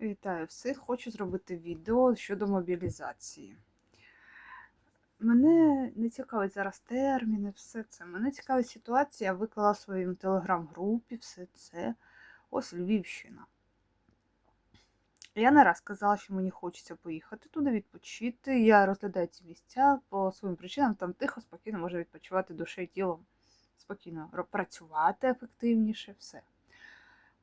Вітаю всіх! Хочу зробити відео щодо мобілізації. Мене не цікавить зараз терміни, все це. Мене цікавить ситуація. Я виклала в своїм телеграм-групі все це. Ось Львівщина. Я не раз казала, що мені хочеться поїхати туди відпочити. Я розглядаю ці місця по своїм причинам, там тихо, спокійно можна відпочивати душею тілом, спокійно працювати ефективніше, все.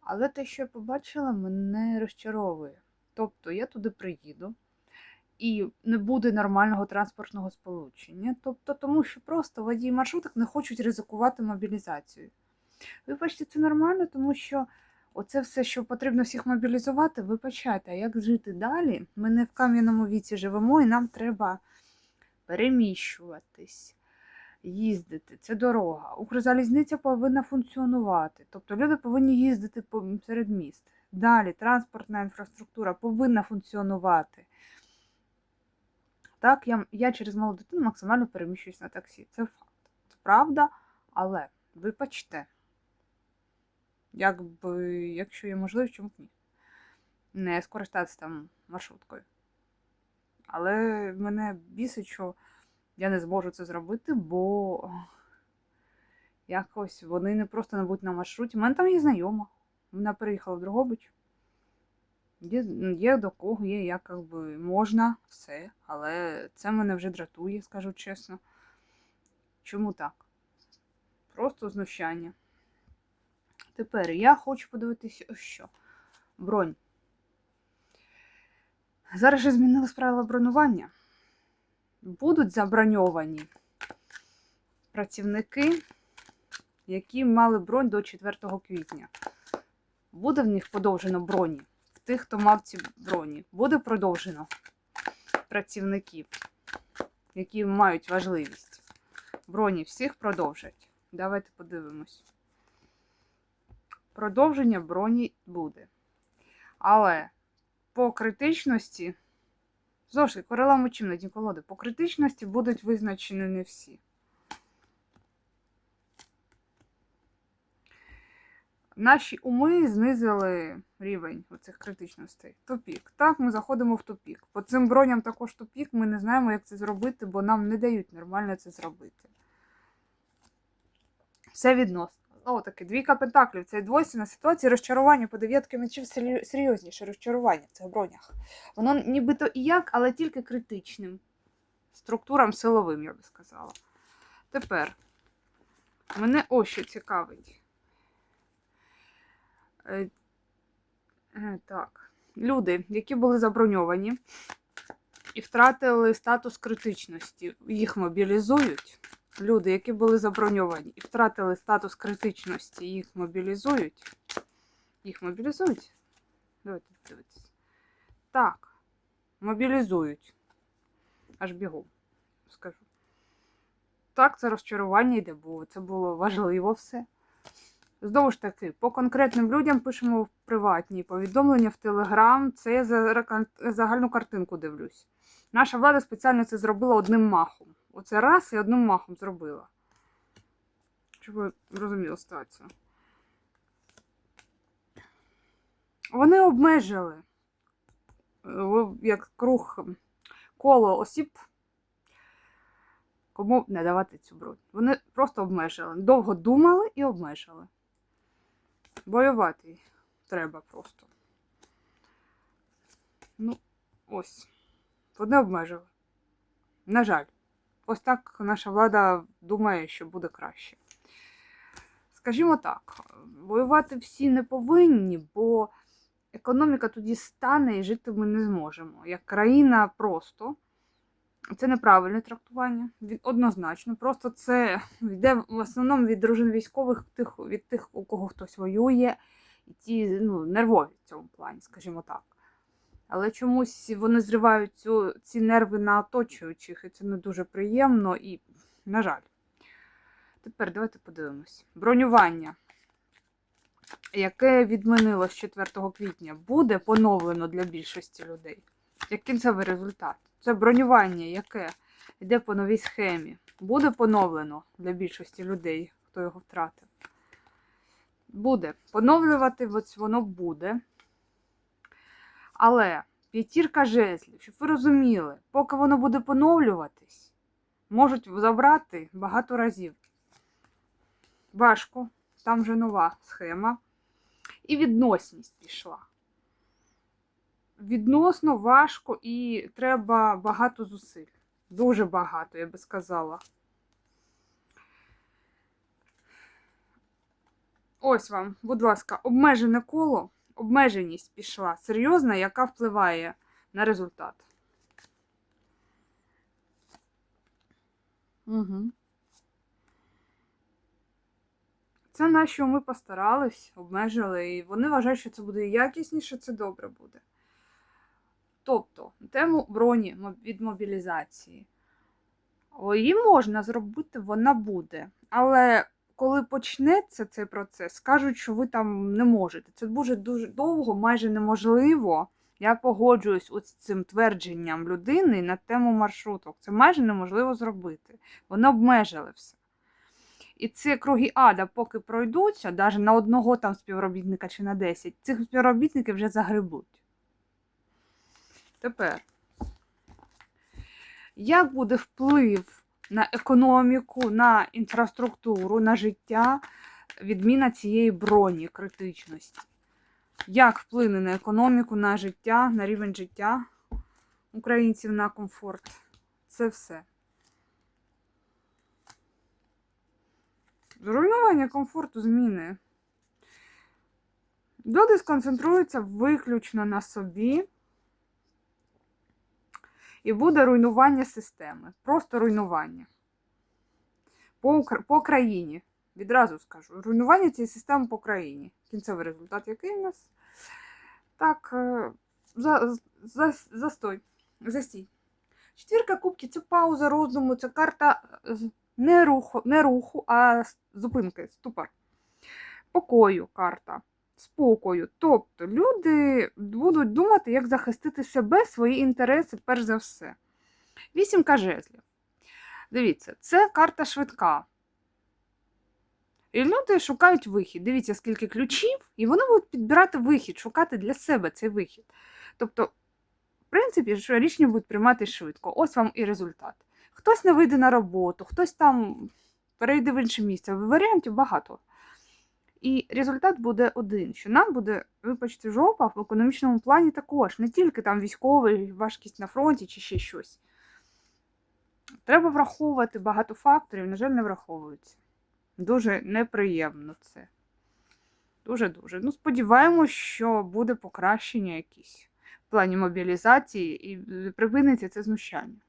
Але те, що я побачила, мене розчаровує. Тобто я туди приїду і не буде нормального транспортного сполучення. Тобто, тому що просто водії маршруток не хочуть ризикувати мобілізацією. Ви бачите, це нормально, тому що оце все, що потрібно всіх мобілізувати, ви почайте. А як жити далі? Ми не в кам'яному віці живемо, і нам треба переміщуватись їздити, це дорога. Укрзалізниця повинна функціонувати. Тобто люди повинні їздити серед міст. Далі транспортна інфраструктура повинна функціонувати. Так, я, я через малу дитину максимально переміщуюсь на таксі. Це факт. Це правда, але вибачте, якби, якщо є можливість, чому б ні? Не скористатися там маршруткою. Але мене бісить, що я не зможу це зробити, бо якось вони не просто не будуть на маршруті. У мене там є знайома. Вона переїхала в Дрогобич. Є, є до кого, є як якби можна, все. Але це мене вже дратує, скажу чесно. Чому так? Просто знущання. Тепер я хочу подивитися, що. Бронь. Зараз же змінились правила бронювання будуть заброньовані працівники, які мали бронь до 4 квітня. Буде в них подовжено броні. В тих, хто мав ці броні, буде продовжено працівників, які мають важливість. Броні всіх продовжать. Давайте подивимось. Продовження броні буде. Але по критичності. Знову ж королам очим на дні колоди. По критичності будуть визначені не всі. Наші уми знизили рівень оцих критичностей. Тупік. Так, ми заходимо в тупік. По цим броням також тупік, ми не знаємо, як це зробити, бо нам не дають нормально це зробити. Все відносно. Знову таки, двійка пентаклів. Це двойственна ситуація розчарування по дев'ятки мечів серйозніше розчарування в цих бронях. Воно нібито і як, але тільки критичним. Структурам силовим, я би сказала. Тепер мене ось що цікавить. Е, е, так. Люди, які були заброньовані і втратили статус критичності, їх мобілізують. Люди, які були заброньовані і втратили статус критичності, їх мобілізують. Їх мобілізують? Давайте дивитися. Так, мобілізують. Аж бігом, скажу. Так, це розчарування йде, бо це було важливо все. Знову ж таки, по конкретним людям пишемо в приватні повідомлення в Телеграм. Це я за загальну картинку дивлюсь. Наша влада спеціально це зробила одним махом. Оце раз і одним махом зробила. Щоб ви розуміли ситуацію. Вони обмежили е, як круг коло осіб, кому не давати цю бронь. Вони просто обмежили. Довго думали і обмежили. Воювати треба просто. Ну, ось. Вони обмежили. На жаль. Ось так наша влада думає, що буде краще. Скажімо так, воювати всі не повинні, бо економіка тоді стане і жити ми не зможемо. Як країна просто. Це неправильне трактування. Однозначно. Просто це йде в основному від дружин військових, тих, від тих, у кого хтось воює, і ті ну, нервові в цьому плані, скажімо так. Але чомусь вони зривають цю, ці нерви на оточуючих, і це не дуже приємно і, на жаль. Тепер давайте подивимось. Бронювання, яке відмінилось 4 квітня, буде поновлено для більшості людей. Як кінцевий результат? Це бронювання, яке йде по новій схемі, буде поновлено для більшості людей, хто його втратив. Буде. Поновлювати воно буде. Але п'ятірка жезлів, щоб ви розуміли, поки воно буде поновлюватись, можуть забрати багато разів. Важко, там вже нова схема. І відносність пішла. Відносно важко і треба багато зусиль. Дуже багато, я би сказала. Ось вам, будь ласка, обмежене коло, обмеженість пішла серйозна, яка впливає на результат. Угу. Це на що ми постарались, обмежили, і вони вважають, що це буде якісніше, це добре буде. Тобто, тему броні від мобілізації. Її можна зробити, вона буде. Але коли почнеться цей процес, скажуть, що ви там не можете. Це дуже дуже довго, майже неможливо. Я погоджуюсь з цим твердженням людини на тему маршруток. Це майже неможливо зробити. Вони обмежили все. І ці круги ада, поки пройдуться, навіть на одного там співробітника чи на 10, цих співробітників вже загребуть. Тепер, як буде вплив на економіку, на інфраструктуру, на життя відміна цієї броні критичності? Як вплине на економіку, на життя, на рівень життя українців на комфорт? Це все. Зруйнування комфорту зміни. Люди сконцентруються виключно на собі. І буде руйнування системи. Просто руйнування. По, по країні. Відразу скажу. Руйнування цієї системи по країні. Кінцевий результат який у нас? Так, е, за, за, застой. Застій. Четвірка кубків це пауза роздуму, це карта е, не руху, не руху, а зупинки, ступор. Покою карта, спокою. Тобто люди будуть думати, як захистити себе, свої інтереси, перш за все. Вісімка жезлів. Дивіться, це карта швидка. І люди шукають вихід. Дивіться, скільки ключів, і вони будуть підбирати вихід, шукати для себе цей вихід. Тобто, в принципі, що рішення будуть приймати швидко. Ось вам і результат. Хтось не вийде на роботу, хтось там перейде в інше місце. Варіантів багато. І результат буде один, що нам буде вибачте жопа в економічному плані також, не тільки там військовий, важкість на фронті чи ще щось. Треба враховувати багато факторів, на жаль, не враховуються. Дуже неприємно це. Дуже-дуже. Ну, сподіваємось, що буде покращення якесь в плані мобілізації і припиниться це знущання.